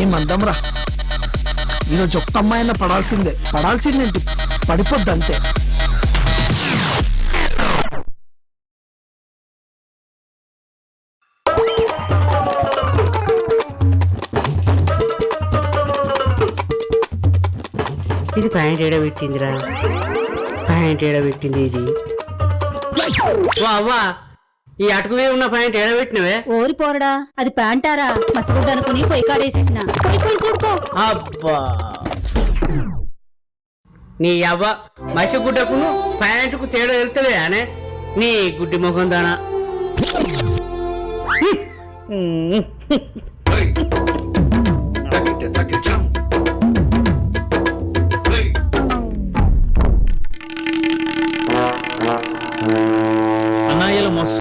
ఏం అందం రా ఈరోజు ఒక్క అమ్మాయినా పడాల్సిందే. పడాల్సిందేంటి? పడిపోద్ది అంతే ఇది ప్యాంట్ ఏడ పెట్టిందిరా. ప్యాంట్ ఏడ పెట్టింది ఇది. వా అవ్వా ఈ అటుకువే ఉన్న ప్యాంట్ ఏడబెట్టినవే ఓరి పోరడా అది ప్యాంటారా? మసగుడ్డ అనుకుని పొయ్యి కాడేసేసిన. పొయ్యి పొయ్యి చూడుకో. అబ్బా. నీ అవ్వ మసిగుడ్డకును ప్యాంటుకు తేడా తెలుస్తలే అనే? నీ గుడ్డి ముఖం దానా. అన్నయ్యలు మస్తు